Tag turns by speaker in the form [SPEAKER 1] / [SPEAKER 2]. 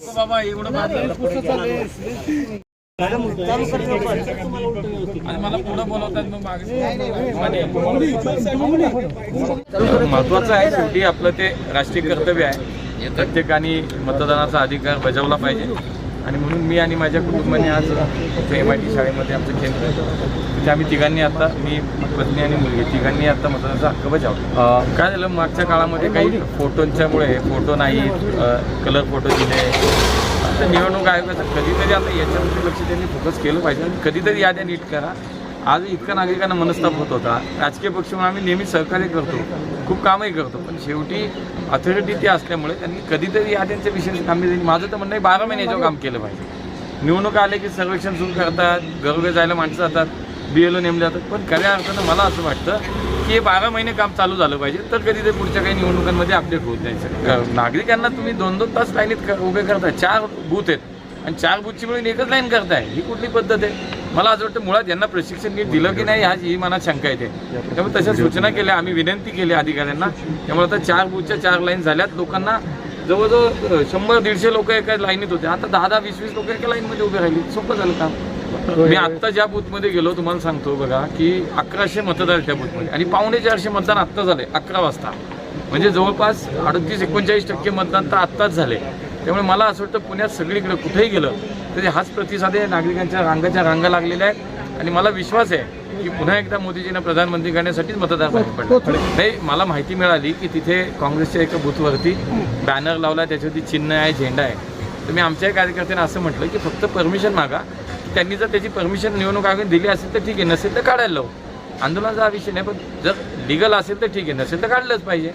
[SPEAKER 1] हो बाबा एवढं आणि मला पुढं बोलवतात मग मागे. महत्वाचं आहे शेवटी आपलं ते राष्ट्रीय कर्तव्य आहे. प्रत्येकाने मतदानाचा अधिकार बजावला पाहिजे. आणि म्हणून मी आणि माझ्या कुटुंबाने आज इथे एम आय टी शाळेमध्ये आमचं केंद्र तिथे आम्ही तिघांनी आता मी पत्नी आणि मुलगी तिघांनी आता मतदानाचा हक्क बजावला. अं, काय झालं मागच्या काळामध्ये काही फोटोंच्यामुळे फोटो नाही कलर फोटो दिले. निवडणूक आयोगाचं कधीतरी आता याच्यावरती लक्ष त्यांनी फोकस केलं पाहिजे. आणि कधीतरी याद्या नीट करा. आज इतक्या नागरिकांना मनस्ताप होत होता. राजकीय पक्ष म्हणून आम्ही नेहमी सहकार्य करतो. खूप कामही करतो. पण शेवटी अथॉरिटी ती असल्यामुळे त्यांनी कधीतरी या त्यांच्या विशेष कामगिरी माझं तर म्हणणं आहे बारा महिने काम केलं पाहिजे. निवडणूक आले की सर्वेक्षण सुरू करतात घरोघर जायला माणसं जातात बी एल ओ नेमले जातात. पण खऱ्या अर्थानं मला असं वाटतं की हे बारा महिने काम चालू झालं पाहिजे तर कधी ते पुढच्या काही निवडणुकांमध्ये अपडेट होत नाही नागरिकांना तुम्ही दोन दोन तास लाईनीत उभे करताय चार बूथ आहेत. आणि चार बूथची मिळून एकच लाईन करताय. ही कुठली पद्धत आहे? मला असं वाटतं मुळात यांना प्रशिक्षण नीट दिलं की नाही ह्याची ही मनात शंका येते. त्यामुळे तशा सूचना केल्या आम्ही विनंती केली अधिकाऱ्यांना. त्यामुळे आता चार बूथच्या चार लाईन झाल्यात. लोकांना जवळजवळ शंभर दीडशे लोक एका लाईनीत होते. आता दहा दहा वीस वीस लोक एका लाईनमध्ये उभे राहिली. सोपं झालं काम. मी आत्ता ज्या बूथमध्ये गेलो तुम्हाला सांगतो बघा की अकराशे मतदार त्या बूथमध्ये आणि पावणे चारशे मतदान आत्ता झाले अकरा वाजता. म्हणजे जवळपास अडतीस एकोणचाळीस टक्के मतदान तर आत्ताच झाले त्यामुळे मला असं वाटतं पुण्यात सगळीकडे कुठेही गेलं तरी हाच प्रतिसाद आहे. नागरिकांच्या रांगाच्या रांगा लागलेल्या आहेत. आणि मला विश्वास आहे की पुन्हा एकदा मोदीजींना प्रधानमंत्री करण्यासाठीच मतदार बाहेर पडले नाही मला माहिती मिळाली की तिथे काँग्रेसच्या एका बूथवरती बॅनर लावला त्याच्यावरती चिन्ह आहे झेंडा आहे. तर मी आमच्या कार्यकर्त्यांना असं म्हटलं की फक्त परमिशन मागा त्यांनी जर त्याची परमिशन निवडणूक आयोगाने दिली असेल तर ठीक आहे नसेल तर काढायला लावू. आंदोलनाचा हा विषय नाही पण जर लिगल असेल तर ठीक आहे नसेल तर काढलंच पाहिजे.